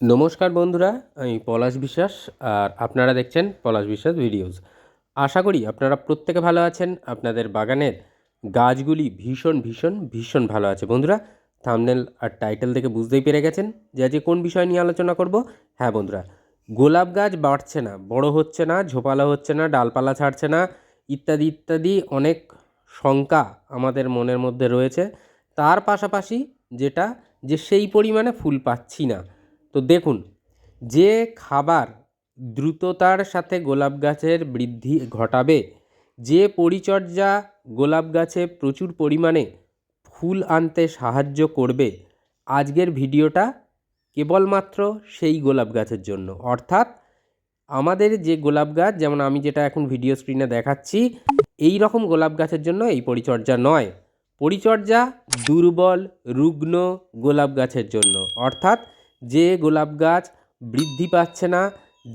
নমস্কার বন্ধুরা, আমি পলাশ বিশ্বাস আর আপনারা দেখছেন পলাশ বিশ্বাস ভিডিওস। আশা করি আপনারা প্রত্যেকে ভালো আছেন। আপনাদের বাগানের গাছগুলি ভীষণ ভীষণ ভীষণ ভালো আছে। বন্ধুরা থামনেল আর টাইটেল দেখে বুঝতেই পেরে গেছেন যে আজকে কোন বিষয় নিয়ে আলোচনা করব। হ্যাঁ বন্ধুরা, গোলাপ গাছ বাড়ছে না, বড় হচ্ছে না, ঝোপালা হচ্ছে না, ডালপালা ছাড়ছে না, ইত্যাদি ইত্যাদি অনেক শঙ্কা আমাদের মনের মধ্যে রয়েছে। তার পাশাপাশি যেটা, যে সেই পরিমাণে ফুল পাচ্ছি না। তো দেখুন, যে খাবার দ্রুততার সাথে গোলাপ গাছের বৃদ্ধি ঘটাবে, যে পরিচর্যা গোলাপ গাছে প্রচুর পরিমাণে ফুল আনতে সাহায্য করবে, আজকের ভিডিওটা কেবলমাত্র সেই গোলাপ গাছের জন্য। অর্থাৎ আমাদের যে গোলাপ গাছ, যেমন আমি যেটা এখন ভিডিও স্ক্রিনে দেখাচ্ছি, এই রকম গোলাপ গাছের জন্য এই পরিচর্যা নয়। পরিচর্যা দুর্বল, রুগ্ন গোলাপ গাছের জন্য। অর্থাৎ যে গোলাপ গাছ বৃদ্ধি পাচ্ছে না,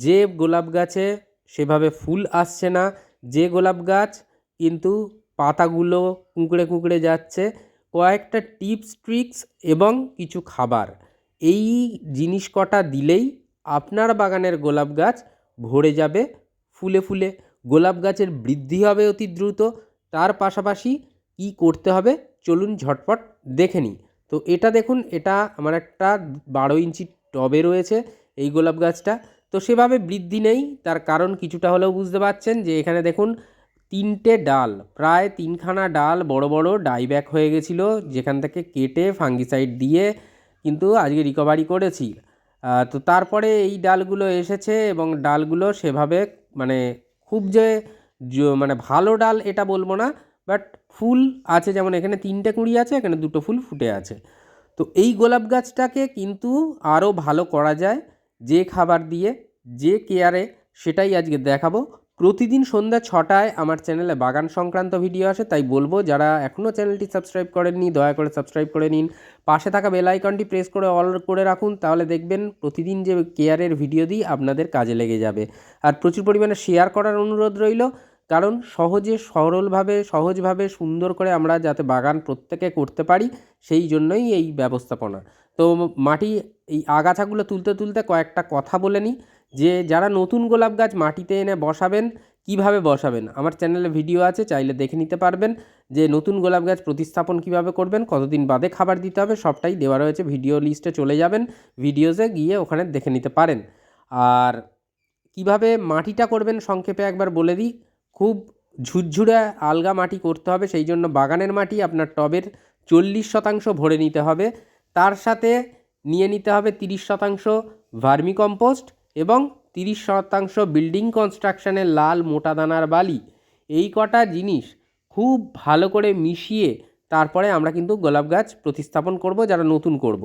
যে গোলাপ গাছে সেভাবে ফুল আসছে না, যে গোলাপ গাছ কিন্তু পাতাগুলো কুঁকড়ে কুঁকড়ে যাচ্ছে, কয়েকটা টিপস ট্রিক্স এবং কিছু খাবার। এই জিনিস কটা দিলেই আপনার বাগানের গোলাপ গাছ ভরে যাবে ফুলে ফুলে। গোলাপ গাছের বৃদ্ধি হবে অতি দ্রুত। তার পাশাপাশি কী করতে হবে? চলুন ঝটপট দেখে নিই। তো এটা দেখুন, এটা আমার একটা বারো ইঞ্চি টবে রয়েছে এই গোলাপ গাছটা। তো সেভাবে বৃদ্ধি নেই, তার কারণ কিছুটা হলেও বুঝতে পারছেন যে এখানে দেখুন, তিনটে ডাল, প্রায় তিনখানা ডাল বড় বড় ডাইব্যাক হয়ে গেছিল, যেখান থেকে কেটে ফাঙ্গিসাইড দিয়ে কিন্তু আজকে রিকভারি করেছি। তো তারপরে এই ডালগুলো এসেছে এবং ডালগুলো সেভাবে মানে খুব যে মানে ভালো ডাল এটা বলব না বাট ফুল আছে, যেমন এখানে তিনটে কুঁড়ি আছে, এখানে দুটো ফুল ফুটে আছে। তো এই গোলাপ গাছটাকে কিন্তু আরও ভালো করা যায় যে খাবার দিয়ে, যে কেয়ারে সেটাই আজকে দেখাবো। প্রতিদিন সন্ধ্যা ছটায় আমার চ্যানেলে বাগান সংক্রান্ত ভিডিও আসে, তাই বলব যারা এখনও চ্যানেলটি সাবস্ক্রাইব করেননি, দয়া করে সাবস্ক্রাইব করে নিন। পাশে থাকা বেল আইকনটি প্রেস করে অল করে রাখুন, তাহলে দেখবেন প্রতিদিন যে কেয়ারের ভিডিও দিই আপনাদের কাজে লেগে যাবে। আর প্রচুর পরিমাণে শেয়ার করার অনুরোধ রইল। কারণ সহজে, সরলভাবে, সহজভাবে সুন্দর করে আমরা যাতে বাগান প্রত্যেকে করতে পারি, সেই জন্যই এই ব্যবস্থাপনা। তো মাটি, এই আগাছাগুলো তুলতে তুলতে কয়েকটা কথা বলে নিই, যে যারা নতুন গোলাপ গাছ মাটিতে এনে বসাবেন, কীভাবে বসাবেন? আমার চ্যানেলে ভিডিও আছে, চাইলে দেখে নিতে পারবেন যে নতুন গোলাপ গাছ প্রতিস্থাপন কীভাবে করবেন, কতদিন বাদে খাবার দিতে হবে, সবটাই দেওয়া রয়েছে, ভিডিও লিস্টে চলে যাবেন, ভিডিওসে গিয়ে ওখানে দেখে নিতে পারেন। আর কীভাবে মাটিটা করবেন, সংক্ষেপে একবার বলে দিই খুব ঝুরঝুরে আলগা মাটি করতে হবে, সেই জন্য বাগানের মাটি আপনার টবের চল্লিশ শতাংশ ভরে নিতে হবে। তার সাথে নিয়ে নিতে হবে তিরিশ শতাংশ ভার্মি কম্পোস্ট এবং তিরিশ শতাংশ বিল্ডিং কনস্ট্রাকশনের লাল মোটা দানার বালি। এই কটা জিনিস খুব ভালো করে মিশিয়ে তারপরে আমরা কিন্তু গোলাপ গাছ প্রতিস্থাপন করব, যারা নতুন করব।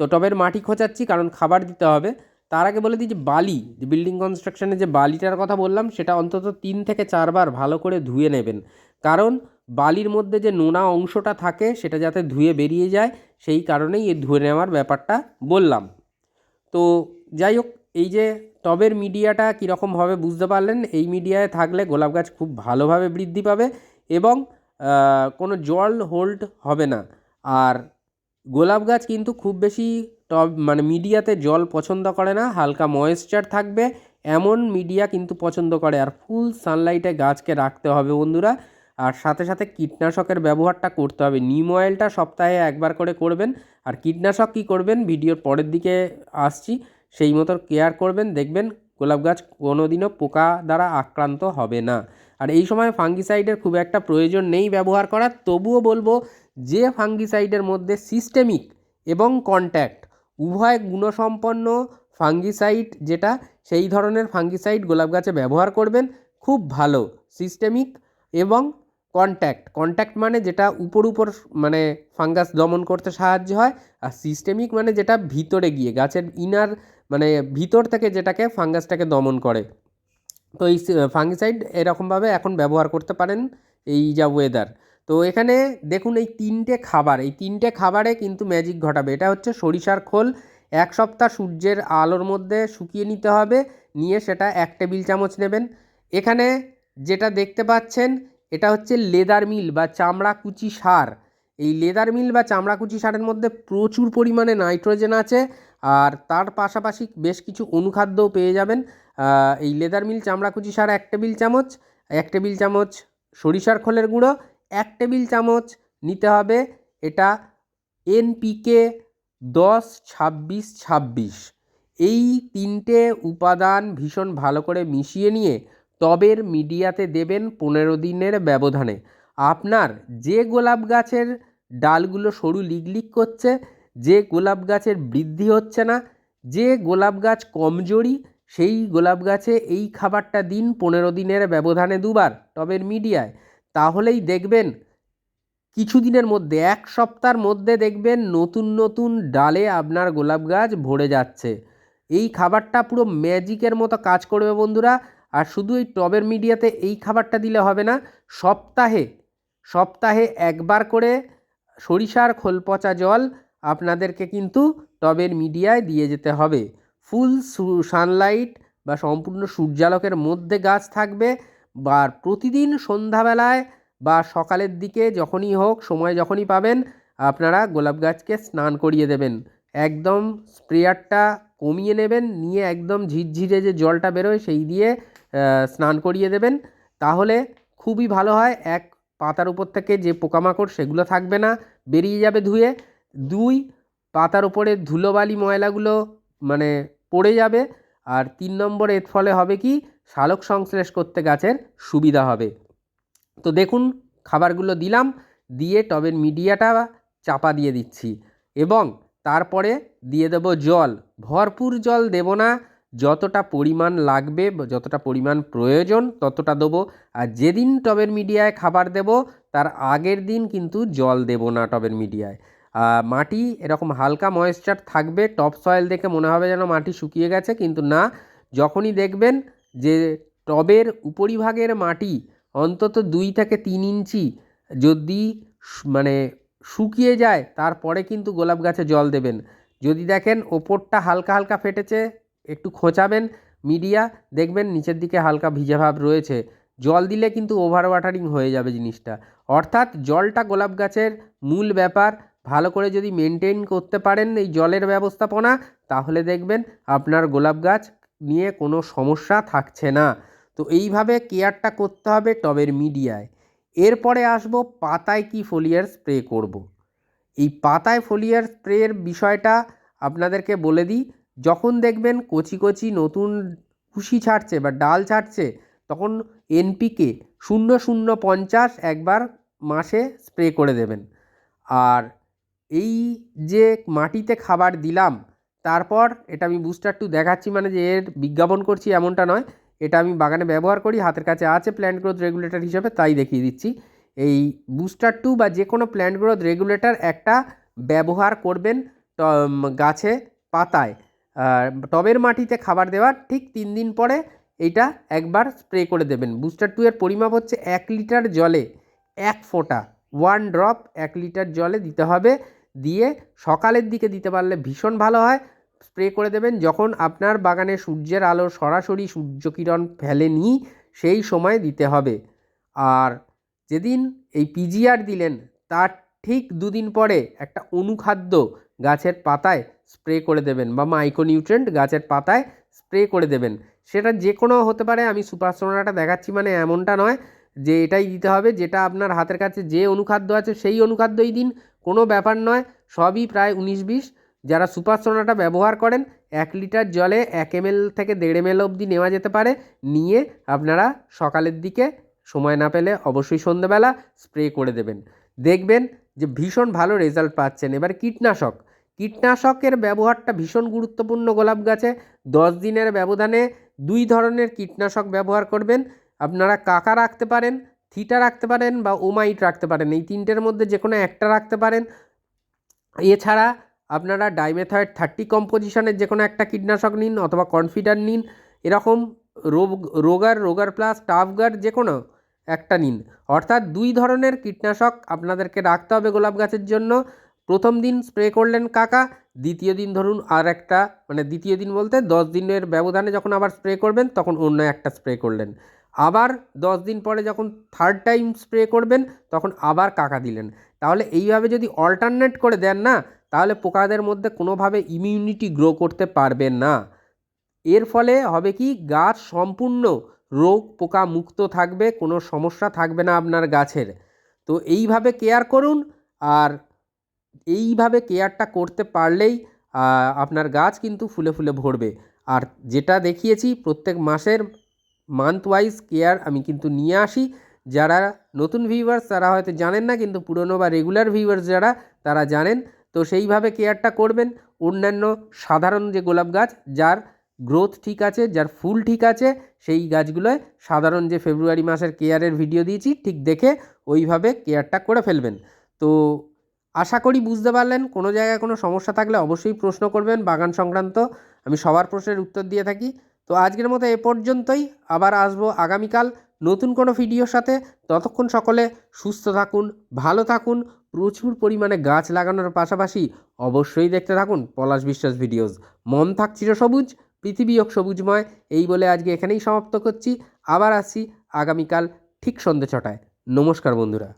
তো টবের মাটি খোঁচাচ্ছি, কারণ খাবার দিতে হবে। তার আগে বলে দিই যে বালি বিল্ডিং কনস্ট্রাকশনের যে বালিটার কথা বললাম, সেটা অন্তত তিন থেকে চারবার ভালো করে ধুয়ে নেবেন। কারণ বালির মধ্যে যে নোনা অংশটা থাকে, সেটা যাতে ধুয়ে বেরিয়ে যায়, সেই কারণেই এই ধুয়ে নেওয়ার ব্যাপারটা বললাম। তো যাই হোক, এই যে টবের মিডিয়াটা কীরকমভাবে বুঝতে পারলেন, এই মিডিয়ায় থাকলে গোলাপ গাছ খুব ভালোভাবে বৃদ্ধি পাবে এবং কোনো জল হোল্ড হবে না। আর গোলাপ গাছ কিন্তু খুব বেশি টব মানে মিডিয়াতে জল পছন্দ করে না, হালকা ময়েশ্চার থাকবে, এমন মিডিয়া কিন্তু পছন্দ করে। আর ফুল সানলাইটে গাছকে রাখতে হবে বন্ধুরা। আর সাথে সাথে কীটনাশকের ব্যবহারটা করতে হবে। নিম অয়েলটা সপ্তাহে একবার করে করবেন। আর কীটনাশক কী করবেন? ভিডিওর পরের দিকে আসছি। সেই মতো কেয়ার করবেন, দেখবেন গোলাপ গাছ কোনোদিনও পোকা দ্বারা আক্রান্ত হবে না। আর এই সময় ফাঙ্গিসাইডের খুব একটা প্রয়োজন নেই ব্যবহার করার। তবুও বলব যে ফাঙ্গিসাইডের মধ্যে সিস্টেমিক এবং কন্ট্যাক্ট উভয় গুণসম্পন্ন ফাঙ্গিসাইড যেটা সেই ধরনের ফাঙ্গিসাইড গোলাপ গাছে ব্যবহার করবেন, খুব ভালো। সিস্টেমিক এবং কন্ট্যাক্ট কন্ট্যাক্ট মানে যেটা উপর উপর মানে ফাঙ্গাস দমন করতে সাহায্য হয়, আর সিস্টেমিক মানে যেটা ভিতরে গিয়ে, গাছের ইনার মানে ভিতর থেকে যেটাকে ফাঙ্গাসটাকে দমন করে। তো এই ফাঙ্গিসাইড এরকমভাবে এখন ব্যবহার করতে পারেন এই যা ওয়েদার তো এখানে দেখুন এই তিনটে খাবার, এই তিনটে খাবারে কিন্তু ম্যাজিক ঘটাবে। এটা হচ্ছে সরিষার খোল, এক সপ্তাহ সূর্যের আলোর মধ্যে শুকিয়ে নিতে হবে, নিয়ে সেটা এক টেবিল চামচ নেবেন। এখানে যেটা দেখতে পাচ্ছেন, এটা হচ্ছে লেদার মিল বা চামড়া কুচি সার। এই লেদার মিল বা চামড়াকুচি সারের মধ্যে প্রচুর পরিমাণে নাইট্রোজেন আছে, আর তার পাশাপাশি বেশ কিছু অনুখাদ্যও পেয়ে যাবেন। এই লেদার মিল চামড়াকুচি সার এক টেবিল চামচ, এক টেবিল চামচ সরিষার খোলের গুঁড়ো এক টেবিল চামচ নিতে হবে। এটা এনপিকে দশ, ছাব্বিশ ছাব্বিশ। এই তিনটে উপাদান ভীষণ ভালো করে মিশিয়ে নিয়ে টবের মিডিয়াতে দেবেন পনেরো দিনের ব্যবধানে। আপনার যে গোলাপ গাছের ডালগুলো সরু লিগলিক করছে, যে গোলাপ গাছের বৃদ্ধি হচ্ছে না, যে গোলাপ গাছ কমজোরি, সেই গোলাপ গাছে এই খাবারটা দিন পনেরো দিনের ব্যবধানে দুবার টবের মিডিয়ায়। তাহলেই দেখবেন কিছুদিনের মধ্যে, এক সপ্তাহের মধ্যে দেখবেন নতুন নতুন ডালে আপনার গোলাপ গাছ ভরে যাচ্ছে। এই খাবারটা পুরো ম্যাজিকের মতো কাজ করবে বন্ধুরা। আর শুধু এই টবের মিডিয়াতে এই খাবারটা দিলে হবে না, সপ্তাহে সপ্তাহে একবার করে সরিষার খোল পচা জল আপনাদেরকে কিন্তু টবের মিডিয়ায় দিয়ে যেতে হবে। ফুল সানলাইট বা সম্পূর্ণ সূর্যালোকের মধ্যে গাছ থাকবে। বা প্রতিদিন সন্ধ্যাবেলায় বা সকালের দিকে যখনই হোক, সময় যখনই পাবেন, আপনারা গোলাপ গাছকে স্নান করিয়ে দেবেন। একদম স্প্রেয়ারটা কমিয়ে নেবেন, নিয়ে একদম ঝিরঝিরে যে জলটা বেরোয় সেই দিয়ে স্নান করিয়ে দেবেন। তাহলে খুবই ভালো হয়, এক পাতার উপর থেকে যে পোকামাকড় সেগুলো থাকবে না, বেরিয়ে যাবে ধুয়ে। দুই, পাতার উপরে ধুলোবালি ময়লাগুলো মানে পড়ে যাবে। আর তিন নম্বর, এর ফলে হবে কি? সালোক সংশ্লেষ করতে গাছের সুবিধা হবে। তো দেখুন, খাবারগুলো দিলাম, দিয়ে টবের মিডিয়াটা চাপা দিয়ে দিচ্ছি এবং তারপরে দিয়ে দেবো জল। ভরপুর জল দেবো না, যতটা পরিমাণ লাগবে, যতটা পরিমাণ প্রয়োজন ততটা দেবো। আর যেদিন টবের মিডিয়ায় খাবার দেবো, তার আগের দিন কিন্তু জল দেবো না টবের মিডিয়ায়। মাটি এরকম হালকা ময়েশ্চার থাকবে টপ সয়েল দেখে মনে হবে যেন মাটি শুকিয়ে গেছে, কিন্তু না। যখনই দেখবেন যে টবের উপরিভাগের মাটি অন্তত দুই থেকে তিন ইঞ্চি যদি মানে শুকিয়ে যায়, তারপরে কিন্তু গোলাপ গাছে জল দেবেন। যদি দেখেন ওপরটা হালকা হালকা ফেটেছে, একটু খোঁচাবেন মিডিয়া, দেখবেন নিচের দিকে হালকা ভিজে ভাব রয়েছে। জল দিলে কিন্তু ওভার ওয়াটারিং হয়ে যাবে জিনিসটা। অর্থাৎ জলটা গোলাপ গাছের মূল ব্যাপার। ভালো করে যদি মেনটেন করতে পারেন এই জলের ব্যবস্থাপনা, তাহলে দেখবেন আপনার গোলাপ গাছ নিয়ে কোনো সমস্যা থাকছে না। তো এইভাবে কেয়ারটা করতে হবে টবের মিডিয়ায়। এরপরে আসব পাতায় কি ফোলিয়ার স্প্রে করব। এই পাতায় ফোলিয়ার স্প্রের বিষয়টা আপনাদেরকে বলে দিই। যখন দেখবেন কচি কচি নতুন কুশি ছাড়ছে বা ডাল ছাড়ছে, তখন এনপিকে শূন্য শূন্য পঞ্চাশ একবার মাসে স্প্রে করে দেবেন। আর এই যে মাটিতে খাবার দিলাম তারপর এটা আমি বুস্টার টু দেখাচ্ছি মানে যে এর বিজ্ঞাপন করছি এমনটা নয়, এটা আমি বাগানে ব্যবহার করি, হাতের কাছে আছে প্ল্যান্ট গ্রোথ রেগুলেটর হিসেবে, তাই দেখিয়ে দিচ্ছি। এই বুস্টার টু বা যে কোনো প্ল্যান্ট গ্রোথ রেগুলেটর একটা ব্যবহার করবেন গাছে পাতায়। টবের মাটিতে খাবার দেওয়ার ঠিক তিন দিন পরে এইটা একবার স্প্রে করে দেবেন। বুস্টার টু এর পরিমাপ হচ্ছে এক লিটার জলে এক ফোঁটা ওয়ান ড্রপ এক লিটার জলে দিতে হবে। দিয়ে সকালের দিকে দিতে পারলে ভীষণ ভালো হয়। স্প্রে করে দেবেন। যখন আপনার বাগানে সূর্যের আলো সরাসরি সূর্যকিরণ ফেলেনি, সেই সময় দিতে হবে। আর যেদিন এই পিজিআর দিলেন, তার ঠিক দুদিন পরে একটা অনুখাদ্য গাছের পাতায় স্প্রে করে দেবেন বা মাইক্রোনিউট্রেন্ট গাছের পাতায় স্প্রে করে দেবেন। সেটা যে কোনো হতে পারে, আমি সুপার সোনাটা দেখাচ্ছি মানে এমনটা নয় যে এটাই দিতে হবে, যেটা আপনার হাতের কাছে যে অনুখাদ্য আছে সেই অনুখাদ্যই দিন, কোনো ব্যাপার নয়। সবই প্রায় উনিশ বিশ। যারা সুপার সোনাটা ব্যবহার করেন, এক লিটার জলে এক এমএল থেকে দেড় এমএল অবধি নেওয়া যেতে পারে। নিয়ে আপনারা সকালের দিকে সময় না পেলে অবশ্যই সন্ধ্যেবেলা স্প্রে করে দেবেন। দেখবেন যে ভীষণ ভালো রেজাল্ট পাচ্ছেন। এবার কীটনাশক। কীটনাশকের ব্যবহারটা ভীষণ গুরুত্বপূর্ণ গোলাপ গাছে। দশ দিনের ব্যবধানে দুই ধরনের কীটনাশক ব্যবহার করবেন। আপনারা কাকা রাখতে পারেন, থিটা রাখতে পারেন বা ওমাইট রাখতে পারেন। এই তিনটের মধ্যে যে কোনো একটা রাখতে পারেন। এছাড়া আপনারা ডাইমেথয়েড থার্টি কম্পোজিশনের যে কোনো একটা কীটনাশক নিন অথবা কনফিডার নিন, এরকম রোগ, রোগার রোগার প্লাস টাফগার যে কোনো একটা নিন। অর্থাৎ দুই ধরনের কীটনাশক আপনাদেরকে রাখতে হবে গোলাপ গাছের জন্য। প্রথম দিন স্প্রে করলেন কাকা, দ্বিতীয় দিন ধরুন আর একটা মানে দ্বিতীয় দিন বলতে দশ দিনের ব্যবধানে যখন আবার স্প্রে করবেন, তখন অন্য একটা স্প্রে করলেন। আবার দশ দিন পরে যখন থার্ড টাইম স্প্রে করবেন, তখন আবার কাকা দিলেন। তাহলে এইভাবে যদি অল্টারনেট করে দেন না তাহলে পোকাদের মধ্যে কোনোভাবে ইমিউনিটি গ্রো করতে পারবে না। এর ফলে হবে কি? গাছ সম্পূর্ণ রোগ পোকা মুক্ত থাকবে, কোনো সমস্যা থাকবে না আপনার গাছের। তো এইভাবে কেয়ার করুন আর এইভাবে কেয়ারটা করতে পারলেই আপনার গাছ কিন্তু ফুলে ফুলে ভরবে। আর যেটা দেখিয়েছি, প্রত্যেক মাসের মান্থ ওয়াইজ কেয়ার আমি কিন্তু নিয়ে আসি। যারা নতুন ভিউয়ার্স তারা হয়তো জানেন না, কিন্তু পুরনো বা রেগুলার ভিউয়ার্স যারা, তারা জানেন। তো সেইভাবে কেয়ারটা করবেন। অন্যান্য সাধারণ যে গোলাপ গাছ, যার গ্রোথ ঠিক আছে, যার ফুল ঠিক আছে, সেই গাছগুলোয় সাধারণ যে ফেব্রুয়ারি মাসের কেয়ারের ভিডিও দিয়েছি, ঠিক দেখে ওইভাবে কেয়ারটা করে ফেলবেন। তো আশা করি বুঝতে পারলেন, কোনো জায়গায় কোনো সমস্যা থাকলে অবশ্যই প্রশ্ন করবেন বাগান সংক্রান্ত, আমি সবার প্রশ্নের উত্তর দিয়ে থাকি। তো আজকের মতো এ পর্যন্তই, আবার আসব আগামীকাল নতুন কোনো ভিডিওর সাথে। ততক্ষণ সকলে সুস্থ থাকুন, ভালো থাকুন প্রচুর পরিমাণে গাছ লাগানোর পাশাপাশি অবশ্যই দেখতে থাকুন পলাশ বিশ্বাস ভিডিওস। মন থাক চিরসবুজ পৃথিবী হোক সবুজময়। এই বলে আজকে এখানেই সমাপ্ত করছি। আবার আসি আগামীকাল ঠিক সন্ধ্যে ছটায়। নমস্কার বন্ধুরা।